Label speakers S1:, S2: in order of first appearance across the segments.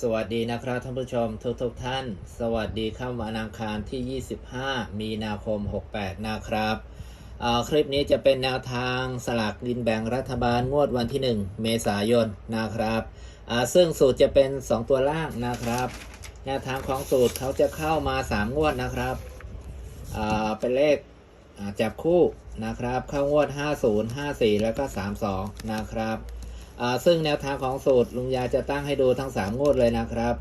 S1: สวัสดีนะครับท่านผู้ชมทุกทุกๆท่าน สวัสดีค่ำวันอังคารที่ 25 มีนาคม 68 นะครับคลิปนี้จะเป็นแนวทางสลากกินแบ่งรัฐบาลงวดวันที่ 1 เมษายนนะครับซึ่งสูตรจะเป็น 2 ตัวล่างนะครับ แนวทางของสูตรเขาจะเข้ามา 3 งวดนะครับเป็นเลขจับคู่นะครับ เข้างวด 50 54 แล้วก็ 32 นะครับ ซึ่งแนวทางของสูตรลุงยาจะตั้งให้ดูทั้ง 3 งวดเลยนะครับ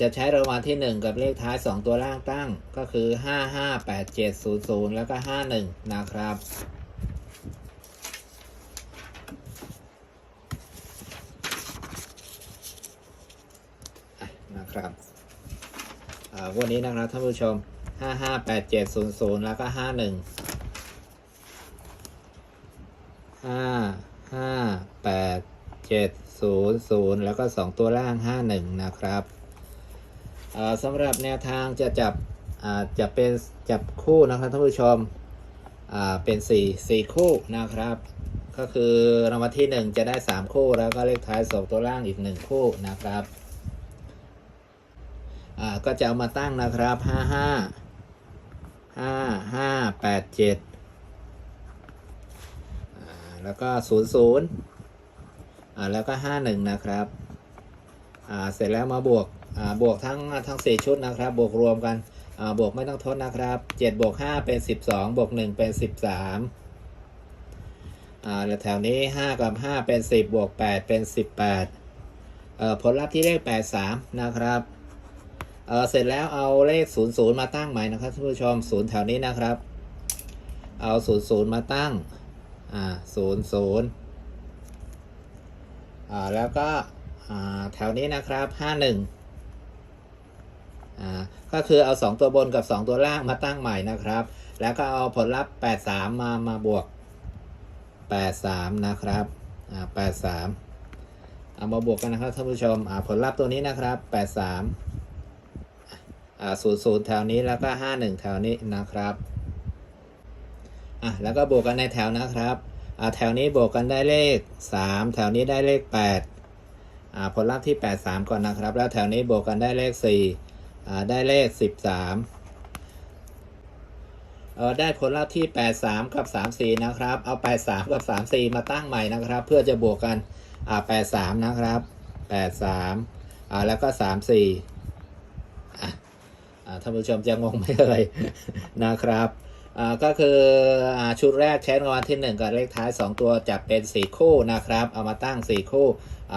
S1: จะใช้รางวัลที่ 1 กับเลขท้าย 2 ตัวล่างตั้งก็คือ 5 5 8 7 0 0 แล้วก็ 51 นะครับ นะครับวันนี้นะครับท่านผู้ชม 5 5 8 7 0 0 แล้วก็ 51ห้า ห้าแปดเจ็ดศูนย์ศูนย์แล้วก็สองตัวล่างห้าหนึ่งนะครับสำหรับแนวทางจะจับจะเป็นจับคู่นะครับท่านผู้ชมเป็นสี่สี่คู่นะครับ ก็คือรางวัลที่หนึ่งจะได้สามคู่แล้วก็เลขท้ายสองตัวล่างอีกหนึ่งคู่นะครับก็จะเอามาตั้งนะครับห้าห้าห้าห้าแปดเจ็ด แล้วก็0 0อ่าแล้วก็51นะครับอ่าเสร็จแล้วมาบวกอ่าบวกทั้งทั้ง4ชุดนะครับ บวกรวมกันอ่าบวกไม่ต้องทดนะครับ7บวก5เป็น12บวก1เป็น13อ่าแล้วแถวนี้5กับ5เป็น10บวก8เป็น18เอ่อผลลัพธ์ที่เลข83นะครับเออเสร็จแล้วเอาเลข 00 มาตั้งใหม่นะครับท่านผู้ชม 0 แถวนี้นะครับ เอา 00 มาตั้ง อ่าศูนย์ศูนย์อ่าแล้วก็อ่าแถวนี้นะครับห้าหนึ่งอ่าก็คือเอาสองตัวบนกับสองตัวล่างมาตั้งใหม่นะครับ แล้วก็เอาผลลัพธ์แปดสามมามาบวกแปดสามนะครับอ่าแปดสามเอามาบวกกันนะครับท่านผู้ชมอ่าผลลัพธ์ตัวนี้นะครับแปดสามอ่าศูนย์ศูนย์แถวนี้แล้วก็ห้าหนึ่งแถวนี้นะครับ อะแล้วก็บวกกันในแถวนะครับอ่าแถวนี้บวกกันได้เลข 3 แถวนี้ได้เลข 8อ่าผลลัพธ์ที่ 8 3 ก่อนนะครับ แล้วแถวนี้บวกกันได้เลข4อ่าได้เลข 13เออได้ผลลัพธ์ที่ 8 3 กับ 3 4 นะครับ เอา 8 3 กับ 3 4 มาตั้งใหม่นะครับ เพื่อจะบวกกันอ่า8 3 นะครับ 8 3อ่าแล้วก็ 3 4อ่อ่าท่านผู้ชมจะงงไหมเอ่ยนะครับ ก็คืออชุดแรกใช้รางวัลที่ 1 กับเลขท้าย 2 ตัวจับเป็น 4 คู่นะครับ เอามาตั้ง 4 คู่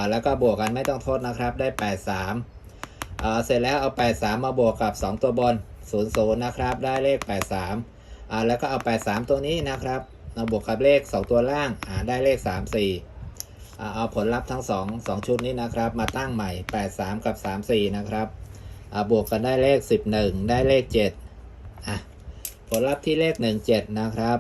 S1: แล้วก็บวกกันไม่ต้องโทษนะครับได้ 8 3อ่าเสร็จแล้วเอา 8 3 มาบวกกับ 2 ตัวบน 0 0 นะครับ ได้เลข 8 3อ่าแล้วก็เอา 8 3 ตัวนี้นะครับมาบวกกับเลข 2 ตัวล่างได้เลข 3 4อ่เอาผลลัพธ์ทั้ง 2 2 ชุดนี้นะครับ มาตั้งใหม่ 8 3 กับ 3 4 นะครับบวกกันได้เลข 11 ได้เลข 7อะ ลลัพธ์ที่เลข 17 นะครับ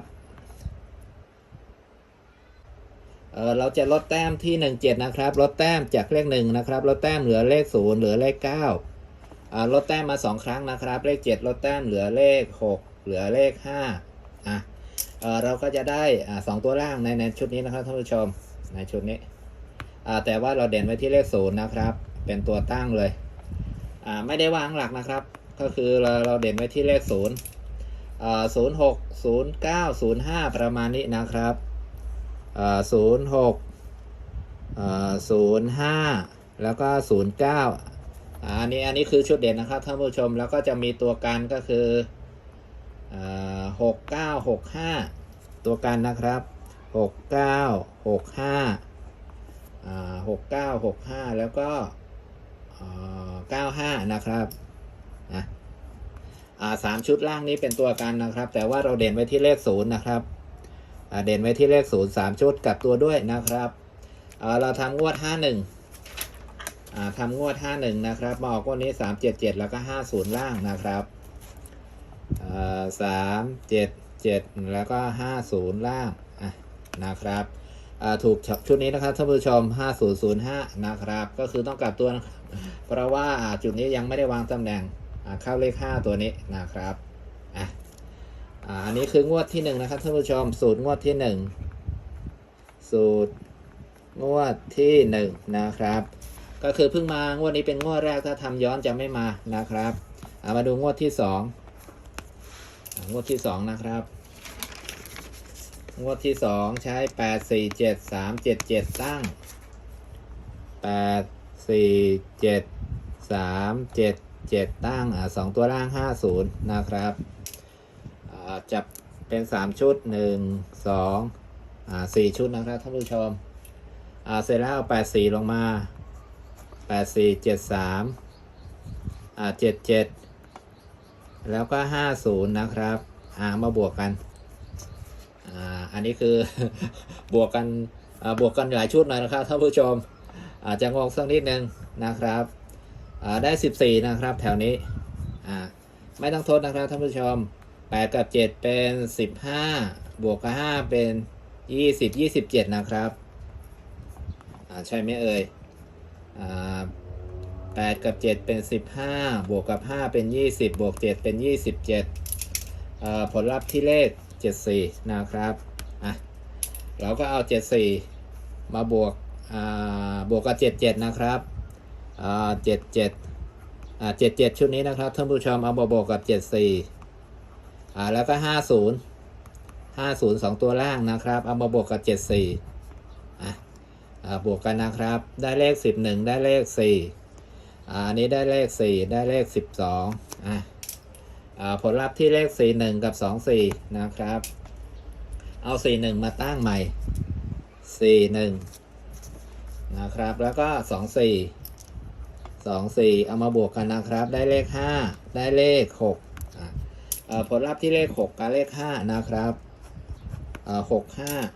S1: เออเราจะลดแต้มที่ 17 นะครับ ลดแต้มจากเลข 1 นะครับ ลดแต้มเหลือเลข 0 เหลือเลข9อ่าลดแต้มมา 2 ครั้งนะครับ เลข 7 ลดแต้มเหลือเลข 6 เหลือเลข 5 อะ เออเราก็จะได้อ่าสองตัวล่างในในชุดนี้นะครับท่านผู้ชม ในชุดนี้ อ่าแต่ว่าเราเด่นไว้ที่เลข 0 นะครับ เป็นตัวตั้งเลย อ่าไม่ได้วางหลักนะครับ ก็คือเราเราเด่นไว้ที่เลข 0 ศูนย์หกศูนย์เก้าศูนย์ห้าประมาณนี้นะครับศูนย์หกศูนย์ห้าแล้วก็ศูนย์เก้าอันนี้อันนี้คือชุดเด่นนะครับท่านผู้ชมแล้วก็จะมีตัวกันก็คือหกเก้าหกห้าตัวกันนะครับหกเก้าหกห้าหกเก้าหกห้าแล้วก็เก้าห้านะครับนะ สามชุดล่างนี้เป็นตัวกันนะครับ แต่ว่าเราเด่นไว้ที่เลขศูนย์นะครับเด่นไว้ที่เลขศูนย์สามชุดกับตัวด้วยนะครับเราทำงวดห้าหนึ่งทำงวดห้าหนึ่งนะครับมาออกงวันนี้สามเจ็ดเจ็ดแล้วก็ห้าศูนย์ล่างนะครับสามเจ็ดเจ็ดแล้วก็ห้าศูนย์ล่างนะครับถูกชุดนี้นะครับท่านผู้ชมห้าศูนย์ศูนย์ห้านะครับ ก็คือต้องกลับตัว เพราะว่าจุดนี้ยังไม่ได้วางตำแหน่ง เข้าเลข 5 ตัวนี้นะครับอะอ่าอันนี้คืองวดที่ 1 นะครับท่านผู้ชมสูตรงวดที่ 1 สูตรงวดที่ 1 นะครับ ก็คือเพิ่งมางวดนี้เป็นงวดแรกถ้าทำย้อนจะไม่มานะครับเอามาดูงวดที่สองงวดที่สองนะครับงวดที่สองใช้แปดสี่เจ็ดสามเจ็ดเจ็ดตั้งแปดสี่เจ็ดสามเจ็ดตั้งสองตัวล่างห้าศูนย์นะครับจับเป็นสามชุดหนึ่งสองอ่าสี่ชุดนะครับท่านผู้ชมอ่าเสร็จแล้วเอาแปดสี่ลงมาแปดสี่เจ็ดสามอ่าเจ็ดเจ็ดแล้วก็ห้าศูนย์นะครับอ่ามาบวกกันอ่าอันนี้คือบวกกันบวกกันหลายชุดหน่อยนะครับท่านผู้ชมอาจจะงงสักนิดนึงนะครับ ได้ 14 นะครับ แถวนี้ไม่ต้องทดนะครับท่านผู้ชม 8 กับ 7 เป็น 15 บวกกับ 5 เป็น 20 27 นะครับใช่ไหมเอ่ยอ8กับ 7 เป็น 15 บวกกับ 5 เป็น 20 บวก 7 เป็น 27เอ่อผลลัพธ์ที่เลข 74 นะครับอะเราก็เอา 74 มาบวกบวกกับ 77 นะครับ เจ็ดเจ็ดเจ็ดเจ็ดชุดนี้นะครับท่านผู้ชมเอาบวกบกับเจ็ดสี่แล้วก็ห้าศูนย์ห้าศูนย์สองตัวล่างนะครับ เอามบวกกับเจ็ดสี่บวกกันนะครับ ได้เลขสิบหนึ่งได้เลขสี่อันนี้ได้เลขสี่ได้เลขสิบสองผลลัพธ์ที่เลขสี่หนึ่งกับสองสี่นะครับ เอาสี่หนึ่งมาตั้งใหม่สี่หนึ่งนะครับ แล้วก็สองสี่ 2 4 2 4เอามาบวกกันนะครับ ได้เลข5ได้เลข6อ่าเอ่อผลลัพธ์ที่เลข6กับเลข5นะครับอ่า6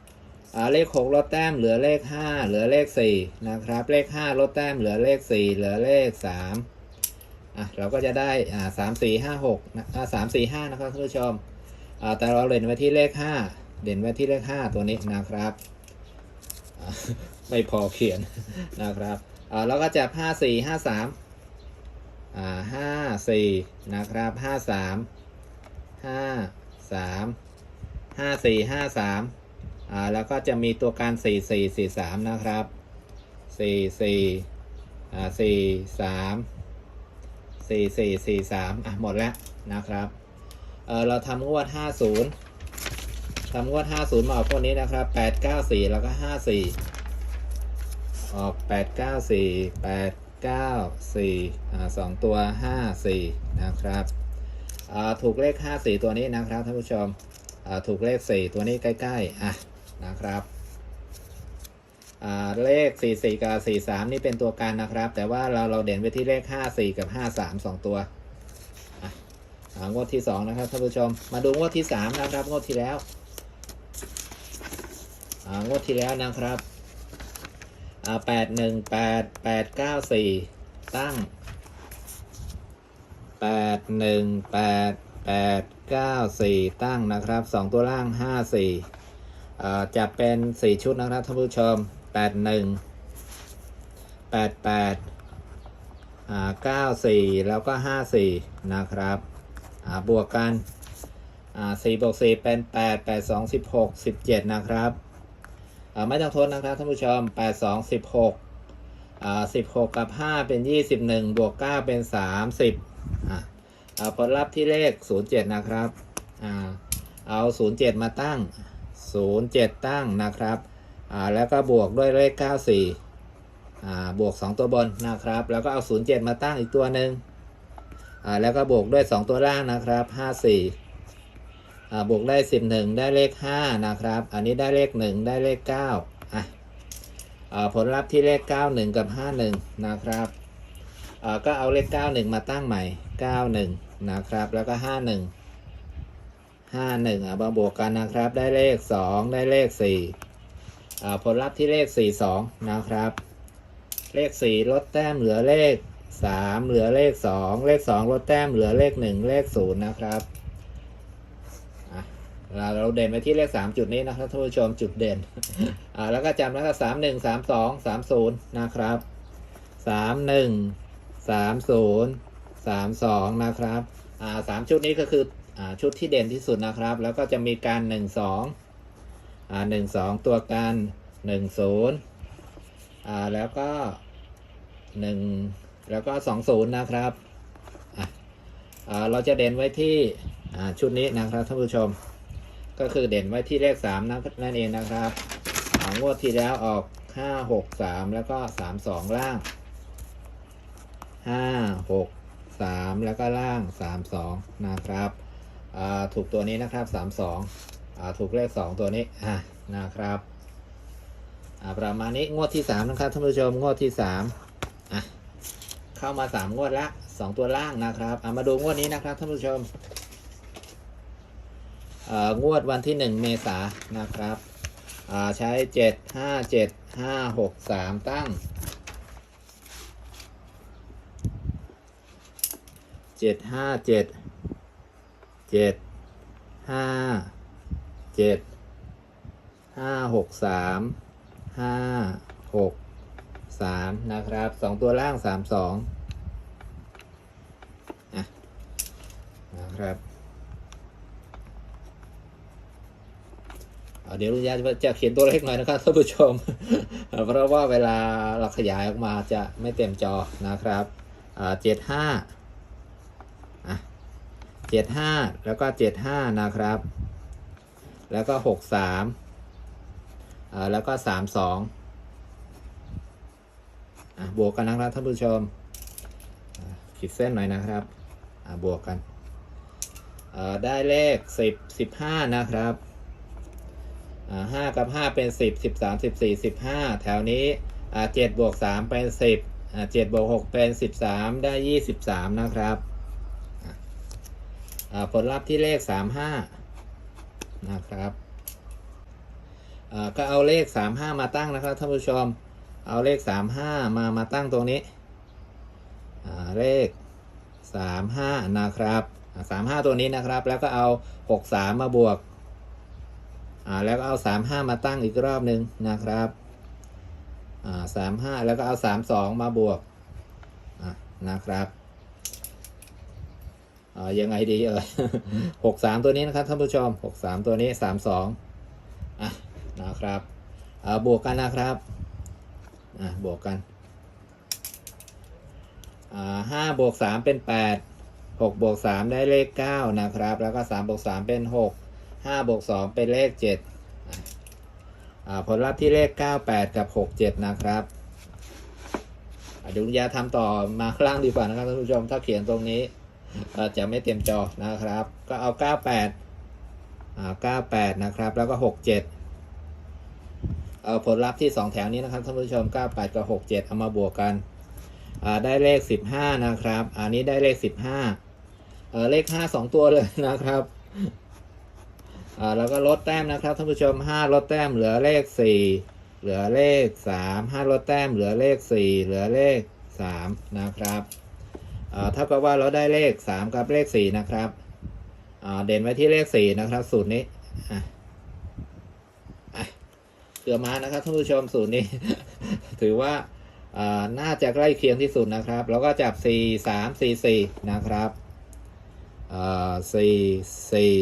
S1: 5อ่าเลข6ลดแต้มเหลือเลข5เหลือเลข4นะครับ เลข5ลดแต้มเหลือเลข4เหลือเลข3อะเราก็จะได้อ่าสามสี่ห้าหกนะอ่าสามสี่ห้านะครับท่านผู้ชมอ่าแต่เราเด่นไว้ที่เลขห้าเด่นไว้ที่เลขห้าตัวนี้นะครับ ไม่พอเขียนนะครับ อ่าเราก็จับห้าสี่ห้าสามอ่าห้าสี่นะครับห้าสามห้าสามห้าสี่ห้าสามอ่าแล้วก็จะมีตัวการสี่สี่สี่สามนะครับสี่สี่อ่าสี่สามสี่สี่สี่สามอะหมดแล้วนะครับเออเราทำงวดห้าศูนย์ทำงวดห้าศูนย์มาออกพวกนี้นะครับแปดเก้าสี่แล้วก็ห้าสี่ ออกแปดเก้าสี่แปดเก้าสี่อ่าสองตัวห้าสี่นะครับถูกเลขห้าสี่ตัวนี้นะครับท่านผู้ชมถูกเลขสี่ตัวนี้ใกล้ๆอะนะครับอ่าเลข 4 4 กับ 4 3 นี่เป็นตัวการนะครับ แต่ว่าเราเราเด่นไปที่เลข 5 4 กับ 5 3 2 ตัวอะอ่างวดที่ 2 นะครับท่านผู้ชม มาดูงวดที่ 3 นะครับงวดที่แล้วงวดที่แล้วนะครับ อ่า8 1 8 8 9 4ตั้ง8 1 8 8 9 4ตั้งนะครับ2ตัวล่าง5 4อ่จะเป็น4ชุดนะครับท่านผู้ชม81 88อ่า94แล้วก็54นะครับบวกกันอ่า4บวก4เป็น8 8 2 16 17นะครับ ไม่ต้องทดนะครับท่านผู้ชม8 2 16อ่า16กับ5เป็น21บวก9เป็น30อ่าอ่าผลลัพธ์ที่เลข07นะครับอ่าเอา07มาตั้ง07ตั้งนะครับอ่าแล้วก็บวกด้วยเลข94อ่าบวก2ตัวบนนะครับ แล้วก็เอา07มาตั้งอีกตัวหนึ่งอ่าแล้วก็บวกด้วย2ตัวล่างนะครับ54อ่ บวกได้ 11 ได้เลข 5 นะครับ อันนี้ได้เลข 1 ได้เลข 9 อะอ่าผลลัพธ์ที่เลข 91 กับ 51 นะครับก็เอาเลข 91 มาตั้งใหม่ 91 นะครับ แล้วก็ 51ห้าหนึ่งอะมาบวกกันนะครับ ได้เลขสองได้เลขสี่อ่าผลลัพธ์ที่เลขสี่สองนะครับ เลขสี่ลดแต้มเหลือเลขสามเหลือเลขสองเลขสองลดแต้มเหลือเลขหนึ่งเลขศูนย์นะครับ เราเด่นไปที่เลขสามจุดนี้นะครับท่านผู้ชมจุดเด่นอ่าแล้วก็จำนะครับสามหนึ่งสามสองสามศูนย์นะครับสามหนึ่งสามศูนย์สามสองนะครับอ่าสามชุดนี้ก็คืออ่าชุดที่เด่นที่สุดนะครับ แล้วก็จะมีการหนึ่งสองอ่าหนึ่งสองตัวการหนึ่งศูนย์อ่าแล้วก็หนึ่งแล้วก็สองศูนย์นะครับอ่าเราจะเด่นไว้ที่อ่าชุดนี้นะครับท่านผู้ชม ก็คือเด่นไว้ที่เลขสามนั่นเองนะครับอ่างวดที่แล้วออกห้าหกสามแล้วก็สามสองล่างห้าหกสามแล้วก็ล่างสามสองนะครับถูกตัวนี้นะครับสามสองถูกเลขสองตัวนี้นะครับประมาณนี้งวดที่สามนะครับท่านผู้ชมงวดที่สามเข้ามาสามงวดละสองตัวล่างนะครับอ่ามาดูงวดนี้นะครับท่านผู้ชม งวดวันที่หนึ่งเมษายนนะครับใช้เจ็ดห้าเจ็ดห้าหกสามตั้งเจ็ดห้าเจ็ดเจ็ดห้าเจ็ดห้าหกสามห้าหกสามนะครับสองตัวล่างสามสองอะนะครับ อ่า เดี๋ยวลุงยาจะเขียนตัวเลขหน่อยนะครับท่านผู้ชม เพราะว่าเวลาเราขยายออกมาจะไม่เต็มจอนะครับเจ็ดห้าเจ็ดห้าแล้วก็เจ็ดห้านะครับ แล้วก็หกสามแล้วก็สามสองบวกกันนะครับท่านผู้ชมขีดเส้นหน่อยนะครับบวกกันได้เลขสิบสิบห้านะครับ ห้ากับห้าเป็นสิบสิบสามสิบสี่สิบห้าแถวนี้เจ็ดบวกสามเป็นสิบเจ็ดบวกหกเป็นสิบสามได้ยี่สิบสามนะครับผลลัพธ์ที่เลขสามห้านะครับก็เอาเลขสามห้ามาตั้งนะครับท่านผู้ชมเอาเลขสามห้ามามาตั้งตรงนี้เลขสามห้านะครับสามห้าตัวนี้นะครับ แล้วก็เอาหกสามมาบวก อ่าแล้วก็เอาสามห้ามาตั้งอีกรอบหนึ่งนะครับอ่าสามห้าแล้วก็เอาสามสองมาบวกอะนะครับอ่ายังไงดีเอ่ยหกสามตัวนี้นะครับท่านผู้ชมหกสามตัวนี้สามสองอะนะครับอ่าบวกกันนะครับอะบวกกันอ่าห้าบวกสามเป็นแปดหกบวกสามได้เลขเก้านะครับ แล้วก็สามบวกสามเป็นหก ห้าบวกสองเป็นเลขเจ็ดผลลัพธ์ที่เลขเก้าแปดกับหกเจ็ดนะครับอ่าเดี๋ยวลุงยาทำต่อมาข้างล่างดีกว่านะครับท่านผู้ชมถ้าเขียนตรงนี้จะไม่เต็มจอนะครับ ก็เอาเก้าแปดอ่าเก้าแปดนะครับ แล้วก็หกเจ็ดเอาผลลัพธ์ที่สองแถวนี้นะครับท่านผู้ชมเก้าแปดกับหกเจ็ดเอามาบวกกันอ่าได้เลขสิบห้านะครับ อันนี้ได้เลขสิบห้าเออเลขห้าสองตัวเลยนะครับ อ่าแล้วก็ลดแต้มนะครับท่านผู้ชมห้าลดแต้มเหลือเลขสี่เหลือเลขสามห้าลดแต้มเหลือเลขสี่เหลือเลขสามนะครับอ่าเท่ากับว่าเราได้เลขสามกับเลขสี่นะครับอ่าเด่นไว้ที่เลขสี่นะครับ สูตรนี้อะอะเกือมานะครับท่านผู้ชมสูตรนี้ ถือว่าน่าจะใกล้เคียงที่สุดนะครับ แล้วก็จับสี่สามสี่สี่นะครับอ่าสี่สี่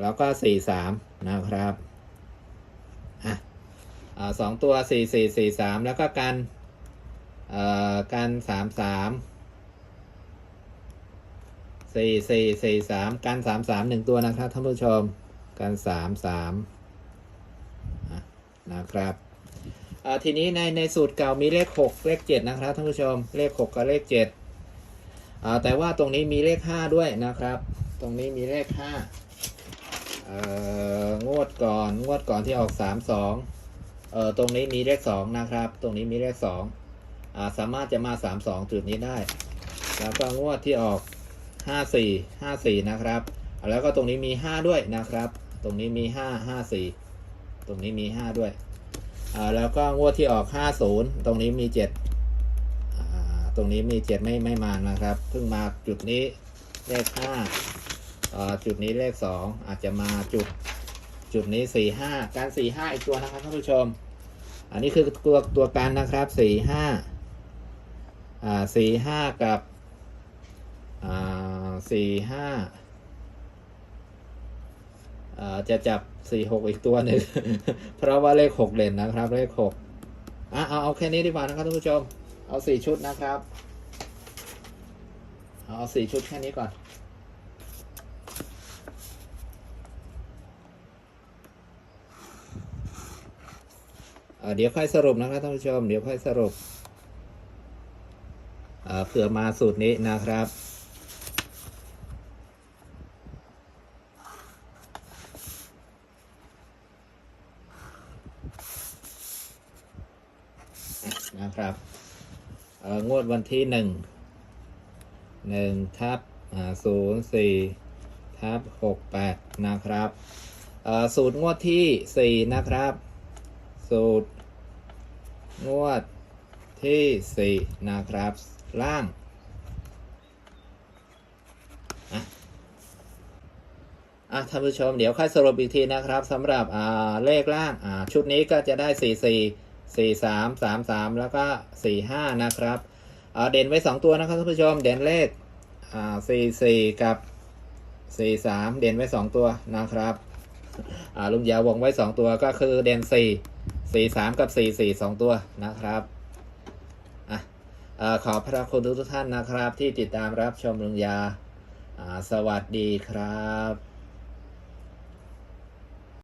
S1: แล้วก็สี่สามนะครับอะอ่าสองตัวสี่สี่สี่สามแล้วก็กันเอ่อกันสามสามสี่สี่สี่สามกันสามสามหนึ่งตัวนะครับท่านผู้ชม กันสามสามนะครับอ่าทีนี้ในในสูตรเก่ามีเลขหกเลขเจ็ดนะครับท่านผู้ชม เลขหกกับเลขเจ็ดอ่าแต่ว่าตรงนี้มีเลขห้าด้วยนะครับ ตรงนี้มีเลขห้า งวดก่อน งวดก่อนที่ออกสามสองเอ่อตรงนี้มีเลขสองนะครับ ตรงนี้มีเลขสองอ่าสามารถจะมาสามสองจุดนี้ได้ แล้วก็งวดที่ออกห้าสี่ห้าสี่นะครับ แล้วก็ตรงนี้มีห้าด้วยนะครับ ตรงนี้มีห้าห้าสี่ตรงนี้มีห้าด้วยอ่าแล้วก็งวดที่ออกห้าศูนย์ตรงนี้มีเจ็ดอ่าตรงนี้มีเจ็ดไม่ไม่มานะครับ เพิ่งมาจุดนี้เลขห้า จุดนี้เลขสองอาจจะมาจุดจุดนี้สี่ห้าการสี่ห้าอีกตัวนะครับท่านผู้ชม อันนี้คือตัวตัวการนะครับสี่ห้าอ่าสี่ห้ากับอ่าสี่ห้าอ่าจะจับสี่หกอีกตัวหนึ่ง เพราะว่าเลขหกเด่นนะครับ เลขหกอะเอาเอาแค่นี้ดีกว่านะครับท่านผู้ชม เอาสี่ชุดนะครับ เอาสี่ชุดแค่นี้ก่อน เดี๋ยวค่อยสรุปนะครับท่านผู้ชม เดี๋ยวค่อยสรุปเผื่อมาสูตรนี้นะครับ นะครับงวดวันที่หนึ่งหนึ่งทับศูนย์สี่ทับหกแปดนะครับ สูตรงวดที่สี่นะครับ สูตร งวดที่สี่นะครับ ล่างอะท่านผู้ชมเดี๋ยวค่อยสรุปอีกทีนะครับสำหรับอ่าเลขล่างอ่าชุดนี้ก็จะได้สี่สี่สี่สามสามสามแล้วก็สี่ห้านะครับอ่าเด่นไว้สองตัวนะครับท่านผู้ชมเด่นเลขอ่าสี่สี่กับสี่สามเด่นไว้สองตัวนะครับอ่าลุงยาววงไว้สองตัวก็คือเด่นสี่ สี่สามกับสี่สี่สองตัวนะครับอะอ่อขอพระคุณทุกท่านนะครับ ที่ติดตามรับชมลุงยา สวัสดีครับ